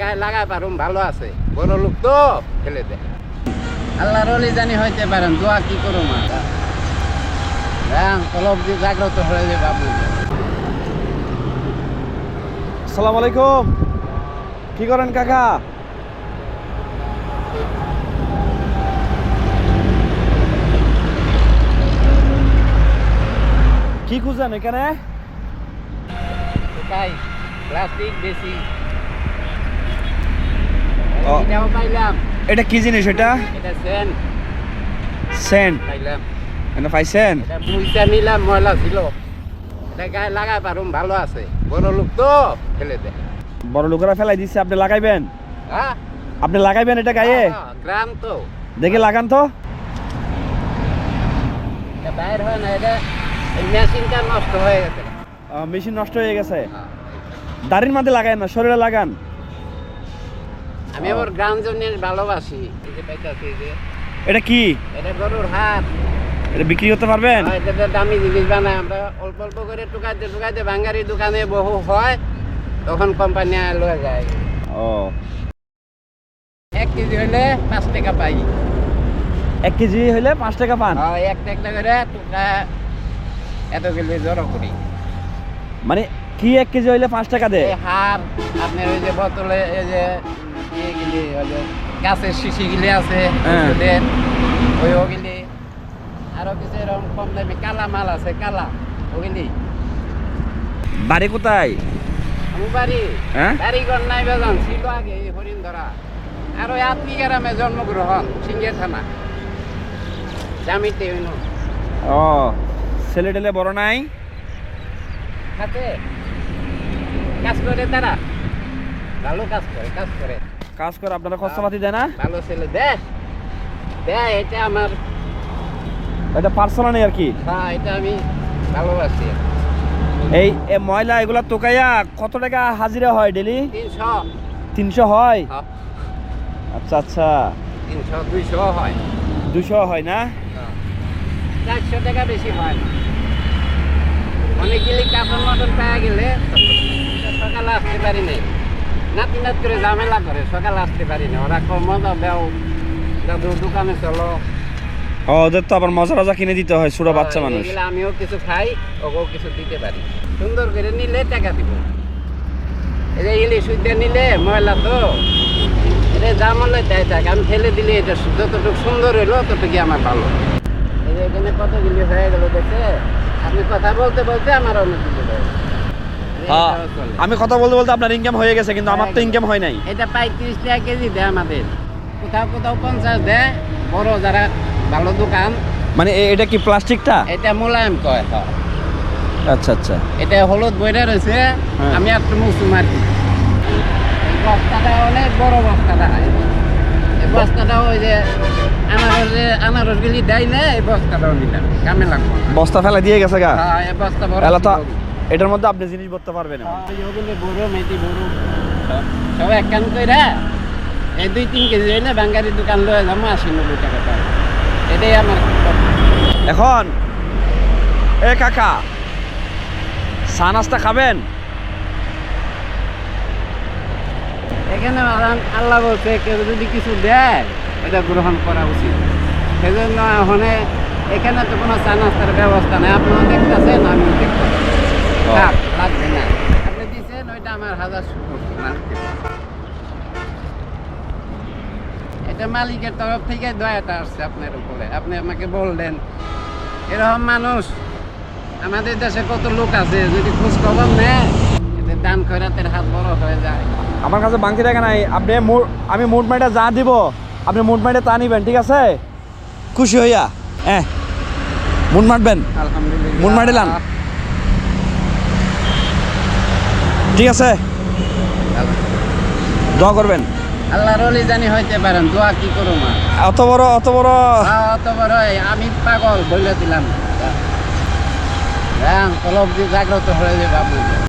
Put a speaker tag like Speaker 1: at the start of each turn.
Speaker 1: গায়ে লাগাই পারুম ভালো আছে। বড় লোক তো ফেলে দে। আল্লাহর অলি জানি হইতে পারেন দোয়া কি করুম আর হ্যাঁ কলব দিয়ে জাগ্রত হয়ে যাবে আপনি
Speaker 2: আসসালামু আলাইকুম। কি করেন কাকা? কি খুঁজেন এখানে?
Speaker 1: প্লাস্টিক বেশি।
Speaker 2: এটা কি জিনিস এটা? সেন্ট এটা পাইছেন
Speaker 1: নিলাম ময়লা ছিল। এটা গায়ে লাগাই পারুম ভালো আছে। বড় লোক তো ফেলে দে।
Speaker 2: বড় লোকেরা ফেলাই দিচ্ছে আপনি লাগাইবেন?
Speaker 1: হ্যাঁ।
Speaker 2: আপনি লাগাইবেন এটা গায়ে?
Speaker 1: হ্যাঁ, গ্রাম তো।
Speaker 2: দেখে লাগান তো।
Speaker 1: এটা বাইর হয় না এটা মেশিনটা নষ্ট হয়ে গেছে।
Speaker 2: মেশিন নষ্ট হয়ে গেছে।
Speaker 1: হ্যাঁ।
Speaker 2: দাড়ির মধ্যে লাগান না শরীরে লাগান।
Speaker 1: আমি ওর গ্রাম জন্য ভালোবাসি।
Speaker 2: এটা কি?
Speaker 1: এটা গরুর হাত
Speaker 2: এটা বিক্রি করতে পারবেন?
Speaker 1: হয়, এটা দামি জিনিস বানায়। আমরা অল্প অল্প করে টুকাইতে টুকাইতে বাঙ্গারি দোকানে বহু হয় তখন কোম্পানি লয়ে যায়।
Speaker 2: ও।
Speaker 1: এক কেজি হইলে পাঁচ টাকা পাই।
Speaker 2: এক কেজি হইলে পাঁচ টাকা পান?
Speaker 1: হয়, একটা একটা করে টুকা এত কিলো জড়ো করি।
Speaker 2: মানে কি এক কেজি হইলে পাঁচ টাকা দেয়?
Speaker 1: হার আপনার ওই যে বোতলে এই যে গাছের শিশি গিলি আছে
Speaker 2: হ্যাঁ।
Speaker 1: ওষুধের, ওই ওগুলি আরও কিছু এরকম কম দামি কালা মাল আছে কালা ওগুলি
Speaker 2: বাড়ি কোথায়?
Speaker 1: আমি বাড়ি
Speaker 2: হ্যাঁ?
Speaker 1: বাড়িঘর নাই বেজান ছিল আগে হরিণ ধরা আর ওই আত্মী গ্রামে জন্মগ্রহণ সিঙ্গে থানা। জামিতে হইন
Speaker 2: ও ছেলে টেলে বড় নাই?
Speaker 1: খাতে কাজ করে তারা। ভালো কাজ করে কাজ করে।
Speaker 2: কাজ করে আপনারা খরচাপাতি দেয় না
Speaker 1: ভালো ছেলে দে। দে এটা আমার
Speaker 2: এটা পার্সোনাল আর কি?
Speaker 1: হ্যাঁ এটা আমি ভালোবাসি।
Speaker 2: এই ময়লা এগুলা তোকাইয়া কত টাকা হাজিরা হয় ডেলি?
Speaker 1: তিনশো।
Speaker 2: তিনশো হয়?
Speaker 1: হ্যাঁ,
Speaker 2: আচ্ছা আচ্ছা।
Speaker 1: তিনশো দুইশো হয়।
Speaker 2: দুশো হয় না?
Speaker 1: হ্যাঁ। চারশো টাকা বেশি হয়। অনেকগুলি কাপড় মটন পাওয়া গেলে সকালে আসতে পারি নাই। নাতি নাত করে ঝামেলা করে সকালে আসতে পারি না ওরা মজা দেও দাদু দোকানে চলো।
Speaker 2: ও ওদের তো আবার মজা টজা কিনে দিতে হয় ছোট বাচ্চা মানুষ
Speaker 1: আমিও কিছু খাই ওকেও কিছু দিতে পারি সুন্দর করে নিলে টাকা দিব। যে ইলিশ উদ্যান নিলে ময়লা তো এটা যা মনে তাই থাক আমি ফেলে দিলে এটা যতটুকু সুন্দর হইল ততটুকু আমার ভালো। এই যে এখানে কতগুলি হয়ে গেল দেখে? আপনি কথা বলতে বলতে আমার কিছু হয়ে গেল।
Speaker 2: হ্যাঁ
Speaker 1: এটাও চলে।
Speaker 2: আমি কথা বলতে বলতে আপনার ইনকাম হয়ে গেছে কিন্তু আমার তো ইনকাম হয় নাই।
Speaker 1: এটা পঁয়ত্রিশ টাকা কেজি দেয় আমাদের। কোথাও কোথাও পঞ্চাশ দেয় বড় যারা ভালো দোকান।
Speaker 2: মানে এটা কি প্লাস্টিকটা?
Speaker 1: এটা মোলায়েম কয়
Speaker 2: আচ্ছা আচ্ছা।
Speaker 1: এটা হলুদ বইটা রয়েছে
Speaker 2: হ্যাঁ।
Speaker 1: আমি একটু মুসুম আর কি বস্তাটা অনেক বড় বস্তাটা এই বস্তাটা ওই যে আনারস আনারস গুলি দেয় না এই বস্তাটাও নিলাম। কামে লাগবো
Speaker 2: বস্তা ফেলা দিয়ে গেছে গা?
Speaker 1: হ্যাঁ, এই বস্তা
Speaker 2: এলা তো। এটার মধ্যে আপনি জিনিস ভরতে পারবেন না।
Speaker 1: বড় মেয়েটি বড় সব এক কান কইরা এই দুই তিন কেজি হইলে বাঙ্গারি দোকান লয়ে যাব আশি নব্বই টাকা এটাই আমার
Speaker 2: এখন এ কাকা চা নাস্তা খাবেন?
Speaker 1: এখানে আল্লাহ- বলছে কেউ যদি কিছু দেয় এটা গ্রহণ করা উচিত। সেজন্য এখন এখানে তো কোনো চা নাস্তার ব্যবস্থা নেই। আপনিও দেখতেছেন আমিও দেখতেছি। লাগবে না। আপনি দিচ্ছেন ওইটা আমার হাজার এটা মালিকের তরফ থেকে দয়াটা আসছে আপনার উপরে। আপনি আমাকে বললেন এরকম মানুষ আমাদের দেশে কত লোক আছে যদি খোঁজ খবর নেয় এতে দান খয়রাতের হাত বড় হয়ে যায়।
Speaker 2: আমার কাছে বাংতি টাকা নাই। আপনি আমি মোট মাইটা যা দিব আপনি মোট মাইটা তা নিবেন ঠিক আছে? খুশি হইয়া? হ্যাঁ মুন মারবেন?
Speaker 1: আলহামদুলিল্লাহ।
Speaker 2: মন মারিলাম? ঠিক আছে। দোয়া করবেন।
Speaker 1: আল্লাহর অলি জানি হইতে পারেন দোয়া কি করো মা
Speaker 2: অত বড় অত বড়।
Speaker 1: অত বড় আমি পাগল দিলাম। হ্যাঁ কলব দিয়ে জাগ্রত হয়ে যাবে